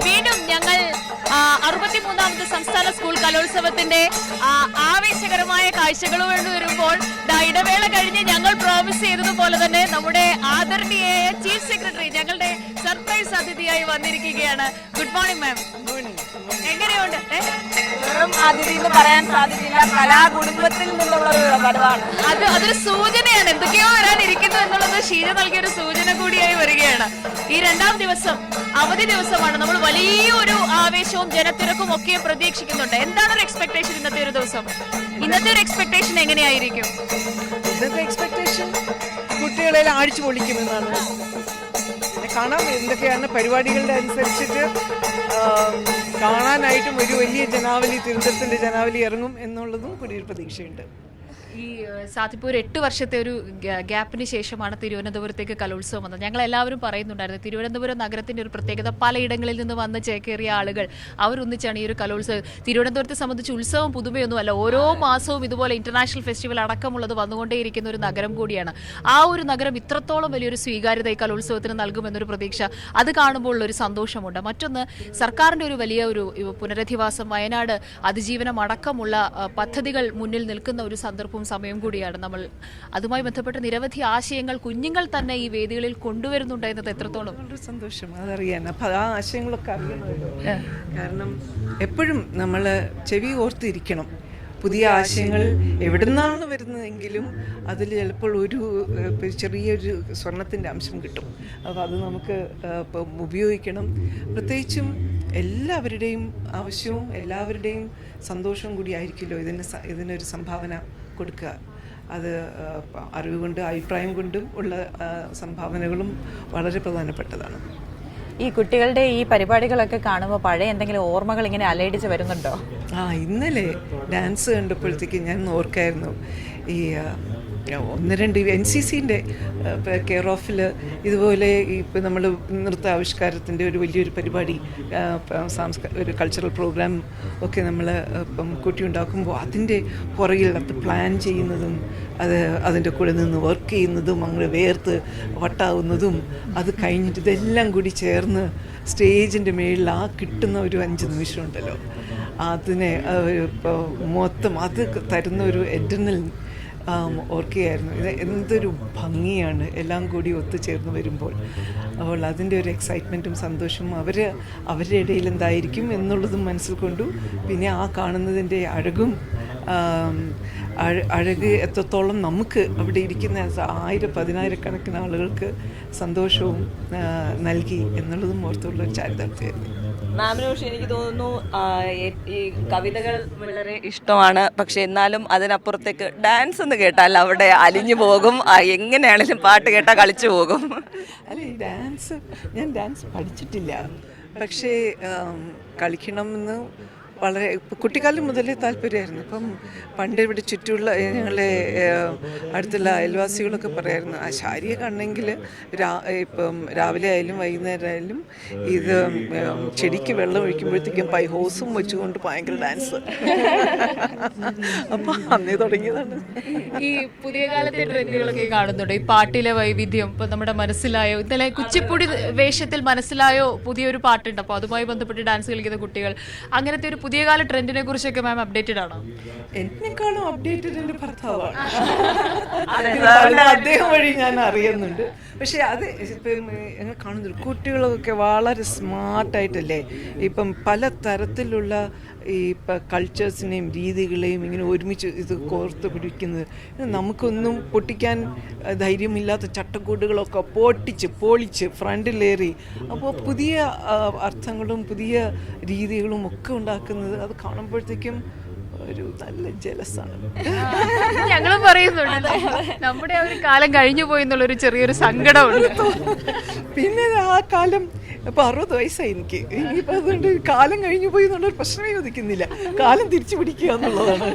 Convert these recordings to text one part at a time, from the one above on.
വീണ്ടും ഞങ്ങൾ അറുപത്തിമൂന്നാമത് സംസ്ഥാന സ്കൂൾ കലോത്സവത്തിന്റെ ആവേശകരമായ കാഴ്ചകളുമായി വരുമ്പോൾ ഇടവേള കഴിഞ്ഞ് ഞങ്ങൾ പ്രോമിസ് ചെയ്തതുപോലെ തന്നെ നമ്മുടെ ആദരണീയായ ചീഫ് സെക്രട്ടറി ഞങ്ങളുടെ സർപ്രൈസ് അതിഥിയായി വന്നിരിക്കുകയാണ്. ഗുഡ് മോർണിംഗ് മാം എങ്ങനെയുണ്ട്? വെറും അതിഥി എന്ന് പറയാൻ സാധിക്കില്ല കലാകുടുംബത്തിൽ നിന്നുള്ള ഒരു വരവാണ്. അത് അതൊരു സൂചനയാണ്. എന്തൊക്കെയോ വരാനിരിക്കുന്നു എന്നുള്ളത് ഷീജ നൽകിയ ഒരു സൂചന കൂടിയായി വരികയാണ്. ഈ രണ്ടാം ദിവസം അവധി ദിവസമാണ്. നമ്മൾ വലിയൊരു ആവേശവും ജനത്തിരക്കും ഒക്കെ പ്രതീക്ഷിക്കുന്നുണ്ട്. എന്താണ് ഒരു എക്സ്പെക്ടേഷൻ ഇന്നത്തെ ഒരു ദിവസം? ഇന്നത്തെ ഒരു എക്സ്പെക്ടേഷൻ എങ്ങനെയായിരിക്കും? ഇന്നത്തെ എക്സ്പെക്ടേഷൻ കുട്ടികളെല്ലാം അടിച്ചു പൊളിക്കുമെന്നാണ് കാണാം. എന്തൊക്കെയാണ് പരിപാടികളുടെ അനുസരിച്ചിട്ട് കാണാനായിട്ടും ഒരു വലിയ ജനാവലി തിരുവനന്തപുരത്തിന്റെ ജനാവലി ഇറങ്ങും എന്നുള്ളതും കൂടി ഒരു പ്രതീക്ഷയുണ്ട്. ഈ ഒരു എട്ട് വർഷത്തെ ഒരു ഗ്യാപ്പിന് ശേഷമാണ് തിരുവനന്തപുരത്തേക്ക് കലോത്സവം വന്നത്. ഞങ്ങൾ എല്ലാവരും പറയുന്നുണ്ടായിരുന്നു തിരുവനന്തപുരം നഗരത്തിന്റെ ഒരു പ്രത്യേകത പലയിടങ്ങളിൽ നിന്ന് വന്ന് ചേക്കേറിയ ആളുകൾ അവരൊന്നിച്ചാണ് ഈ ഒരു കലോത്സവം. തിരുവനന്തപുരത്തെ സംബന്ധിച്ച് ഉത്സവം പുതുമയൊന്നുമല്ല ഓരോ മാസവും ഇതുപോലെ ഇന്റർനാഷണൽ ഫെസ്റ്റിവൽ അടക്കമുള്ളത് വന്നുകൊണ്ടേയിരിക്കുന്ന ഒരു നഗരം കൂടിയാണ്. ആ ഒരു നഗരം ഇത്രത്തോളം വലിയൊരു സ്വീകാര്യത ഈ കലോത്സവത്തിന് നൽകുമെന്നൊരു പ്രതീക്ഷ അത് കാണുമ്പോൾ ഒരു സന്തോഷമുണ്ട്. മറ്റൊന്ന് സർക്കാരിന്റെ ഒരു വലിയ ഒരു പുനരധിവാസം വയനാട് അതിജീവനം അടക്കമുള്ള പദ്ധതികൾ മുന്നിൽ നിൽക്കുന്ന ഒരു സന്ദർഭവും സമയവും കൂടിയാണ്. നമ്മൾ അതുമായി ബന്ധപ്പെട്ട് നിരവധി ആശയങ്ങൾ കുഞ്ഞുങ്ങൾ തന്നെ ഈ വേദികളിൽ കൊണ്ടുവരുന്നുണ്ട് എന്നത് എത്രത്തോളം? വളരെ സന്തോഷം. അതറിയാൻ. അപ്പം ആ ആശയങ്ങളൊക്കെ അറിയണമല്ലോ കാരണം എപ്പോഴും നമ്മൾ ചെവി ഓർത്തിരിക്കണം. പുതിയ ആശയങ്ങൾ എവിടെ നിന്നാണ് വരുന്നതെങ്കിലും അതിൽ ചിലപ്പോൾ ഒരു ചെറിയൊരു സ്വർണത്തിന്റെ അംശം കിട്ടും. അപ്പോൾ അത് നമുക്ക് ഉപയോഗിക്കണം. പ്രത്യേകിച്ചും എല്ലാവരുടെയും ആവശ്യവും എല്ലാവരുടെയും സന്തോഷവും കൂടി ആയിരിക്കുമല്ലോ ഇതിന് ഇതിനൊരു സംഭാവന. കൊടുക്കുക. അത് അറിവ് കൊണ്ട് അഭിപ്രായം കൊണ്ടും ഉള്ള സംഭാവനകളും വളരെ പ്രധാനപ്പെട്ടതാണ്. ഈ കുട്ടികളുടെ ഈ പരിപാടികളൊക്കെ കാണുമ്പോൾ പഴയ എന്തെങ്കിലും ഓർമ്മകൾ ഇങ്ങനെ അലയടിച്ച് വരുന്നുണ്ടോ? ആ ഇന്നലെ ഡാൻസ് കണ്ടപ്പോഴത്തേക്ക് ഞാൻ ഓർക്കായിരുന്നു. ഈ ആ, ഒന്ന് രണ്ട് എൻ സി സിന്റെ കെയർ ഓഫിൽ ഇതുപോലെ ഇപ്പം നമ്മൾ നൃത്താവിഷ്കാരത്തിന്റെ ഒരു വലിയൊരു പരിപാടി സാംസ്കാര ഒരു കൾച്ചറൽ പ്രോഗ്രാം ഒക്കെ നമ്മൾ ഇപ്പം കുട്ടി ഉണ്ടാക്കുമ്പോൾ അതിന്റെ പുറകിൽ അത് പ്ലാൻ ചെയ്യുന്നതും അത് അതിന്റെ കൂടെ നിന്ന് വർക്ക് ചെയ്യുന്നതും അങ്ങനെ വേർത്ത് വട്ടാവുന്നതും അത് കഴിഞ്ഞിട്ട് ഇതെല്ലാം കൂടി ചേർന്ന് സ്റ്റേജിന്റെ മേളിൽ ആ കിട്ടുന്ന ഒരു അഞ്ച് നിമിഷമുണ്ടല്ലോ. അതിനെ ഇപ്പോൾ മൊത്തം അത് തരുന്ന ഒരു എഡർണൽ ഓർക്കുകയായിരുന്നു. ഇത് എന്തൊരു ഭംഗിയാണ്. എല്ലാം കൂടി ഒത്തുചേർന്ന് വരുമ്പോൾ. അപ്പോൾ അതിന്റെ ഒരു എക്സൈറ്റ്മെന്റും സന്തോഷവും അവർ അവരുടെ ഇടയിൽ എന്തായിരിക്കും എന്നുള്ളതും മനസ്സിൽ കൊണ്ടു പിന്നെ ആ കാണുന്നതിന്റെ അഴകും അഴക് എത്രത്തോളം നമുക്ക് അവിടെ ഇരിക്കുന്ന ആയിരം പതിനായിരക്കണക്കിന് ആളുകൾക്ക് സന്തോഷവും നൽകി എന്നുള്ളതും ഓർത്തുള്ള ഒരു ചാരിതാർത്ഥ്യമായിരുന്നു. മാമിന് പക്ഷെ എനിക്ക് തോന്നുന്നു ഈ- കവിതകൾ വളരെ ഇഷ്ടമാണ്. പക്ഷെ എന്നാലും അതിനപ്പുറത്തേക്ക് ഡാൻസ് എന്ന് കേട്ടാൽ അവിടെ അലിഞ്ഞു പോകും. എങ്ങനെയാണെങ്കിലും പാട്ട് കേട്ടാൽ കളിച്ചു പോകും. അല്ല ഈ ഡാൻസ് ഞാൻ ഡാൻസ് പഠിച്ചിട്ടില്ല. പക്ഷേ കളിക്കണമെന്ന് വളരെ കുട്ടിക്കാലം മുതലേ താല്പര്യമായിരുന്നു. ഇപ്പം പണ്ട് ഇവിടെ ചുറ്റുമുള്ള ഞങ്ങളെ അടുത്തുള്ള അയൽവാസികളൊക്കെ പറയായിരുന്നു ആ ശാരിയെ കണ്ടെങ്കിൽ രാ ഇപ്പം രാവിലെ ആയാലും വൈകുന്നേരം ആയാലും ഇത് ചെടിക്ക് വെള്ളം ഒഴിക്കുമ്പോഴത്തേക്കും പൈ ഹോസും വെച്ചുകൊണ്ട് ഭയങ്കര ഡാൻസ്. അപ്പം അന്നേ തുടങ്ങിയതാണ്. ഈ പുതിയ കാലത്തെ ട്രെൻഡുകളൊക്കെ കാണുന്നുണ്ട്. ഈ പാട്ടിലെ വൈവിധ്യം ഇപ്പൊ നമ്മുടെ മനസ്സിലായോ? ഇന്നലെ കുച്ചിപ്പുടി വേഷത്തിൽ മനസ്സിലായോ? പുതിയൊരു പാട്ടുണ്ട്. അപ്പോൾ അതുമായി ബന്ധപ്പെട്ട് ഡാൻസ് കളിക്കുന്ന കുട്ടികൾ അങ്ങനത്തെ ഒരു പുതിയ കാല ട്രെൻഡിനെ കുറിച്ചൊക്കെ മാം അപ്ഡേറ്റഡ് ആണോ? എന്നെക്കാളും അപ്ഡേറ്റഡ് എന്റെ ഭർത്താവാണ്. അദ്ദേഹം വഴി ഞാൻ അറിയുന്നുണ്ട്. പക്ഷേ അത് ഇപ്പം കാണുന്നു കാണുന്നുണ്ട്. കുട്ടികളൊക്കെ വളരെ സ്മാർട്ടായിട്ടല്ലേ ഇപ്പം പല തരത്തിലുള്ള ഈ ഇപ്പം കൾച്ചേഴ്സിനെയും രീതികളെയും ഇങ്ങനെ ഒരുമിച്ച് ഇത് കോർത്ത് പിടിക്കുന്നത്. നമുക്കൊന്നും പൊട്ടിക്കാൻ ധൈര്യമില്ലാത്ത ചട്ടക്കൂടുകളൊക്കെ പൊട്ടിച്ച് പൊളിച്ച് ഫ്രണ്ടിലേറി. അപ്പോൾ പുതിയ അർത്ഥങ്ങളും പുതിയ രീതികളും ഒക്കെ ഉണ്ടാക്കുന്നത് അത് കാണുമ്പോഴത്തേക്കും ഒരു നല്ല ജലസാണ് ഞങ്ങളും പറയുന്നുണ്ട്. നമ്മുടെ ആ ഒരു കാലം കഴിഞ്ഞു പോയി എന്നുള്ളൊരു ചെറിയൊരു സങ്കടമുണ്ട്. പിന്നെ ആ കാലം ഇപ്പൊ അറുപത് വയസ്സായി എനിക്ക്. ഇനിയിപ്പൊ അതുകൊണ്ട് കാലം കഴിഞ്ഞു പോയി എന്നുള്ളൊരു പ്രശ്നമേ ചോദിക്കുന്നില്ല. കാലം തിരിച്ചു പിടിക്കുക എന്നുള്ളതാണ്.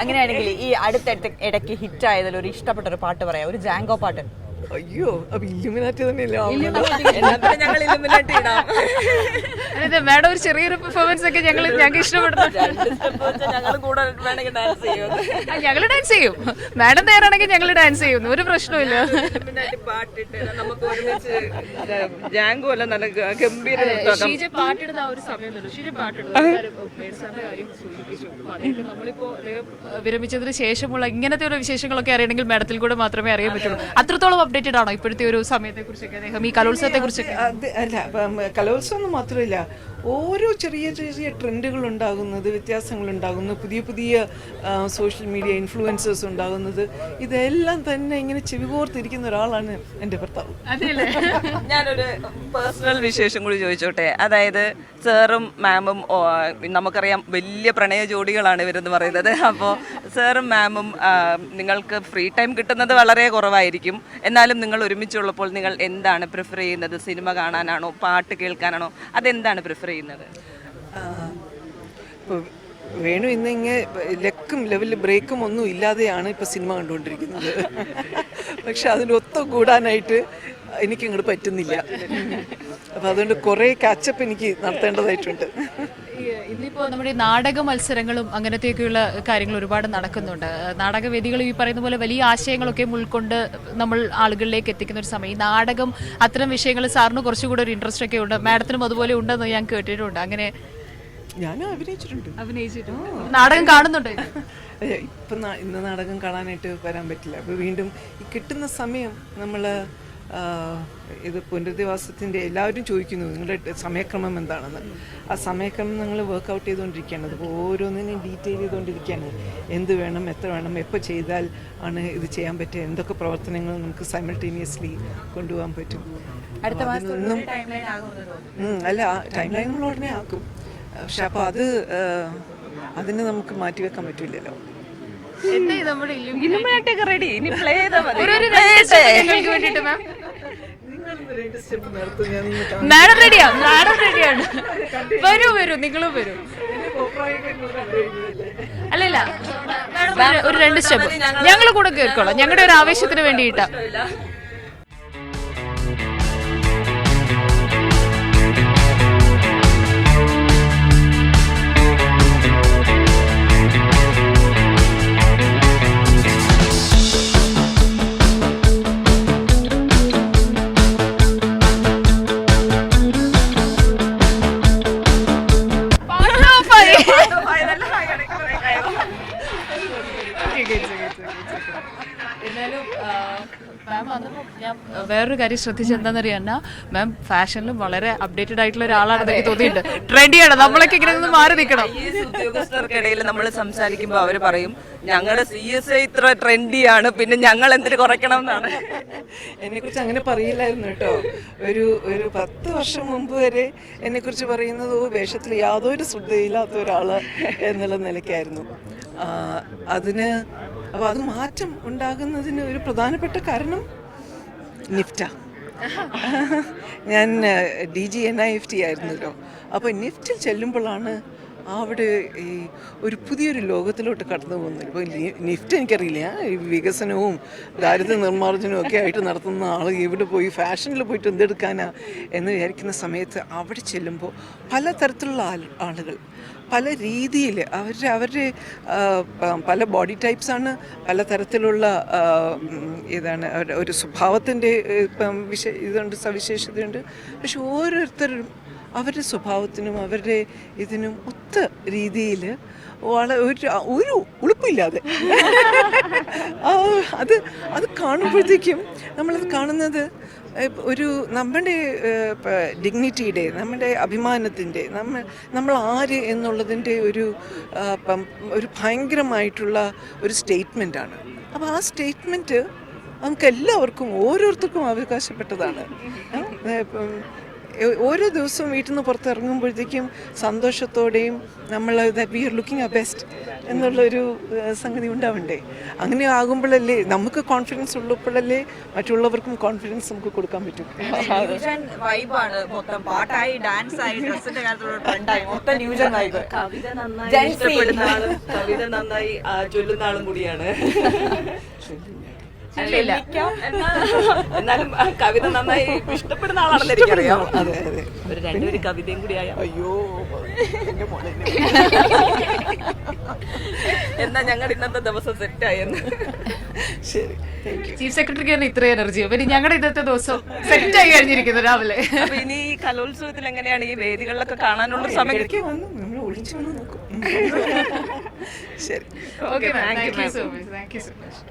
അങ്ങനെയാണെങ്കിൽ ഈ അടുത്ത ഇടയ്ക്ക് ഹിറ്റ് ആയതിൽ ഒരു ഇഷ്ടപ്പെട്ട ഒരു പാട്ട് പറയാം. ഒരു ജാങ്കോ പാട്ട്. അയ്യോ അപ്പൊ ഇല്ലുമിനാറ്റി തന്നെയല്ലേ ഞങ്ങൾ ഇലുമിനാട്ടി ഇടാം. അതെ മാഡം ഒരു ചെറിയൊരു പെർഫോമൻസ് ഒക്കെ ഞങ്ങൾ ഞങ്ങൾക്ക് ഇഷ്ടപ്പെടുന്നു. ഞങ്ങൾ ഡാൻസ് ചെയ്യും ആ, ഞങ്ങൾ ഡാൻസ് ചെയ്യും. മാഡം തയ്യാറാണെങ്കിൽ ഞങ്ങൾ ഡാൻസ് ചെയ്യും ഒരു പ്രശ്നമില്ല. ഷീജ പാട്ടിടുന്ന ആ ഒരു സമയം ഷീജ പാട്ടിടുന്ന വിരമിച്ചതിന് ശേഷമുള്ള ഇങ്ങനത്തെ ഒരു വിശേഷങ്ങളൊക്കെ അറിയണമെങ്കിൽ മാഡത്തിൽ കൂടെ മാത്രമേ അറിയാൻ പറ്റുള്ളൂ. അത്രത്തോളം അപ്ഡേറ്റഡ് ആണോ ഇപ്പോഴത്തെ ഒരു സമയത്തെ കുറിച്ചൊക്കെ അദ്ദേഹം ഈ കലോത്സവത്തെ കുറിച്ചൊക്കെ അല്ല കലോത്സവം മാത്രമല്ല. yeah. ഓരോ ചെറിയ ചെറിയ ട്രെൻഡുകൾ ഉണ്ടാകുന്നത് വ്യത്യാസങ്ങൾ ഉണ്ടാകുന്നു പുതിയ പുതിയ സോഷ്യൽ മീഡിയ ഇൻഫ്ലുവൻസേഴ്സ് ഉണ്ടാകുന്നത്. ഇതെല്ലാം തന്നെ ഇങ്ങനെ ചെവികോർത്തിരിക്കുന്ന ഒരാളാണ് എന്റെ ഭർത്താവ്. ഞാനൊരു പേഴ്സണൽ വിശേഷം കൂടി ചോദിച്ചോട്ടെ. അതായത് സാറും മാമും നമുക്കറിയാം വലിയ പ്രണയ ജോഡികളാണ് ഇവരെന്ന് പറയുന്നത്. അപ്പോൾ സാറും മാമും നിങ്ങൾക്ക് ഫ്രീ ടൈം കിട്ടുന്നത് വളരെ കുറവായിരിക്കും. എന്നാലും നിങ്ങൾ ഒരുമിച്ചുള്ളപ്പോൾ നിങ്ങൾ എന്താണ് പ്രിഫർ ചെയ്യുന്നത്? സിനിമ കാണാനാണോ? പാട്ട് കേൾക്കാനാണോ? അതെന്താണ് പ്രിഫർ ചെയ്യുന്നത്? വേണു ഇന്ന് ഇങ്ങനെ ലക്കും ലെവലിൽ ബ്രേക്കും ഒന്നും ഇല്ലാതെയാണ് ഇപ്പോൾ സിനിമ കണ്ടുകൊണ്ടിരിക്കുന്നത്. പക്ഷെ അതിന് ഒത്തുകൂടാനായിട്ട് എനിക്ക് ഇങ്ങോട്ട് പറ്റുന്നില്ല. അപ്പം അതുകൊണ്ട് കുറേ കാച്ചപ്പ് എനിക്ക് നടത്തേണ്ടതായിട്ടുണ്ട്. ഇന്നിപ്പോൾ ഇന്നിപ്പോ നമ്മുടെ നാടക മത്സരങ്ങളും അങ്ങനത്തെയൊക്കെയുള്ള കാര്യങ്ങൾ ഒരുപാട് നടക്കുന്നുണ്ട്. നാടകവേദികൾ ഈ പറയുന്ന പോലെ വലിയ ആശയങ്ങളൊക്കെ ഉൾക്കൊണ്ട് നമ്മൾ ആളുകളിലേക്ക് എത്തിക്കുന്ന ഒരു സമയം. ഈ നാടകം അത്തരം വിഷയങ്ങൾ സാറിന് കുറച്ചുകൂടെ ഒരു ഇൻട്രസ്റ്റ് ഒക്കെ ഉണ്ട്. മാഡത്തിനും അതുപോലെ ഉണ്ടെന്ന് ഞാൻ കേട്ടിട്ടുണ്ട്. അങ്ങനെ ഞാനും അഭിനയിച്ചിട്ടുണ്ട്. അഭിനയിച്ചിട്ടുണ്ട്. നാടകം കാണുന്നുണ്ട്. ഇപ്പൊ ഇന്ന് നാടകം കാണാനായിട്ട് വരാൻ പറ്റില്ല. അപ്പോൾ വീണ്ടും ഈ കിട്ടുന്ന സമയം നമ്മൾ ഇത് പുനരധിവാസത്തിന്റെ എല്ലാവരും ചോദിക്കുന്നു നിങ്ങളുടെ സമയക്രമം എന്താണെന്ന്? ആ സമയക്രമം നിങ്ങൾ വർക്കൗട്ട് ചെയ്തുകൊണ്ടിരിക്കുകയാണ്. അത് ഓരോന്നിനെയും ഡീറ്റെയിൽ ചെയ്തുകൊണ്ടിരിക്കുകയാണ്. എന്ത് വേണം എത്ര വേണം എപ്പോൾ ചെയ്താൽ ആണ് ഇത് ചെയ്യാൻ പറ്റുക എന്തൊക്കെ പ്രവർത്തനങ്ങൾ നമുക്ക് സൈമൾട്ടേനിയസ്ലി കൊണ്ടുപോകാൻ പറ്റും. അടുത്ത മാസം അല്ല ടൈം ലൈൻ നമ്മൾ ഉടനെ ആക്കും. പക്ഷെ അപ്പോൾ അത് അതിന് നമുക്ക് മാറ്റിവെക്കാൻ പറ്റില്ലല്ലോ. ഇനിമയായിട്ടൊക്കെ റെഡി ഇനി പ്ലേ ചെയ്താൽ മതി. മാഡം റെഡിയാ മാഡം റെഡിയാണ് വരൂ വരൂ നിങ്ങളും വരൂ. അല്ലല്ല. ഒരു രണ്ട് സ്റ്റെപ്പ് ഞങ്ങൾ കൂടെ കേൾക്കോളാം ഞങ്ങളുടെ ഒരു ആവേശത്തിന് വേണ്ടിയിട്ടാ. എന്നാലും മാം വന്നപ്പോൾ ഞാൻ വേറൊരു കാര്യം ശ്രദ്ധിച്ചത് എന്താണെന്നറിയാം മാം ഫാഷനിലും വളരെ അപ്ഡേറ്റഡ് ആയിട്ടുള്ള ഒരാളാണ് എനിക്ക് തോന്നിയിട്ടുണ്ട്. ട്രെൻഡിയാണ് നമ്മളൊക്കെ ഇങ്ങനെ നിന്ന് മാറി നിൽക്കണം. ഉദ്യോഗസ്ഥർക്കിടയിൽ നമ്മൾ സംസാരിക്കുമ്പോൾ അവർ പറയും ഞങ്ങളുടെ സി എസ് ഐ ഇത്ര ട്രെൻഡിയാണ് പിന്നെ ഞങ്ങൾ എന്തിനു കുറയ്ക്കണം എന്നാണ്. എന്നെക്കുറിച്ച് അങ്ങനെ പറയില്ലായിരുന്നു കേട്ടോ. ഒരു ഒരു പത്ത് വർഷം മുമ്പ് വരെ എന്നെക്കുറിച്ച് പറയുന്നത് "ഓ, വേഷത്തിൽ യാതൊരു ശ്രദ്ധയില്ലാത്ത ഒരാൾ എന്നുള്ള നിലയ്ക്കായിരുന്നു. അതിന് അപ്പോൾ അത് മാറ്റം ഉണ്ടാകുന്നതിന് ഒരു പ്രധാനപ്പെട്ട കാരണം നിഫ്റ്റ. ഞാൻ D G N I F T ആയിരുന്നല്ലോ. അപ്പോൾ നിഫ്റ്റിൽ ചെല്ലുമ്പോഴാണ് അവിടെ ഈ ഒരു പുതിയൊരു ലോകത്തിലോട്ട് കടന്നു പോകുന്നത്. ഇപ്പോൾ നിഫ്റ്റ് എനിക്കറിയില്ല. ഈ വികസനവും ദാരിദ്ര്യ നിർമ്മാർജനവും ഒക്കെ ആയിട്ട് നടത്തുന്ന ആൾ ഇവിടെ പോയി ഫാഷനിൽ പോയിട്ട് എന്തെടുക്കാനാ എന്ന് വിചാരിക്കുന്ന സമയത്ത് അവിടെ ചെല്ലുമ്പോൾ പലതരത്തിലുള്ള ആളുകൾ. പല രീതിയിൽ അവരുടെ അവരുടെ പല ബോഡി ടൈപ്സാണ് പല തരത്തിലുള്ള അവരുടെ ഒരു സ്വഭാവത്തിന്റെ ഇപ്പം വിശ ഇതുണ്ട് സവിശേഷതയുണ്ട്. പക്ഷെ ഓരോരുത്തരും അവരുടെ സ്വഭാവത്തിനും അവരുടെ ഇതിനും ഒത്ത രീതിയിൽ വളരെ ഒരു ഒരു ഉളുപ്പില്ലാതെ. അത് അത് കാണുമ്പോഴത്തേക്കും നമ്മളത് കാണുന്നത് ഒരു നമ്മുടെ ഡിഗ്നിറ്റിയുടെ നമ്മുടെ അഭിമാനത്തിന്റെ നമ്മൾ നമ്മൾ ആര് എന്നുള്ളതിന്റെ ഒരു ഒരു ഭയങ്കരമായിട്ടുള്ള ഒരു സ്റ്റേറ്റ്മെന്റാണ് അപ്പോൾ ആ സ്റ്റേറ്റ്മെന്റ് നമുക്ക് എല്ലാവർക്കും ഓരോരുത്തർക്കും അവകാശപ്പെട്ടതാണ്. ഓരോ ദിവസവും വീട്ടിൽ നിന്ന് പുറത്തിറങ്ങുമ്പോഴത്തേക്കും സന്തോഷത്തോടെയും നമ്മൾ that we are looking a best എന്നുള്ളൊരു സംഗതി ഉണ്ടാവണ്ടേ? അങ്ങനെ ആകുമ്പോഴല്ലേ നമുക്ക് കോൺഫിഡൻസ് ഉള്ളപ്പോഴല്ലേ മറ്റുള്ളവർക്കും കോൺഫിഡൻസ് നമുക്ക് കൊടുക്കാൻ പറ്റും. പാട്ടായി ഡാൻസ് ആയി. ഡ്രസ്സിന്റെ കാര്യത്തിലുള്ള കവിത നന്നായി കവിത നന്നായി ചൊല്ലുന്ന ആളും കൂടിയാണ്. ഇല്ല. എന്നാലും കവിത നന്നായി ഇഷ്ടപ്പെടുന്ന ആളാണെന്ന് എനിക്കറിയാം. അതെ അതെ. ഒരു രണ്ടൊരു കവിതയും കൂടി ആയ. അയ്യോ എന്റെ മോളെ എന്നാ ഞങ്ങളുടെ ഇന്നത്തെ ദിവസം സെറ്റായെന്ന് ശരി ചീഫ് സെക്രട്ടറിക്ക് തന്നെ ഇത്ര എനർജിയോ പിന്നെ ഞങ്ങളുടെ ഇന്നത്തെ ദിവസം സെറ്റ് ആയി കഴിഞ്ഞിരിക്കുന്നു രാവിലെ. അപ്പൊ ഇനി ഈ കലോത്സവത്തിൽ എങ്ങനെയാണ് ഈ വേദികളിലൊക്കെ കാണാനുള്ള സമയം? ശരി. Okay thank you so much thank you so much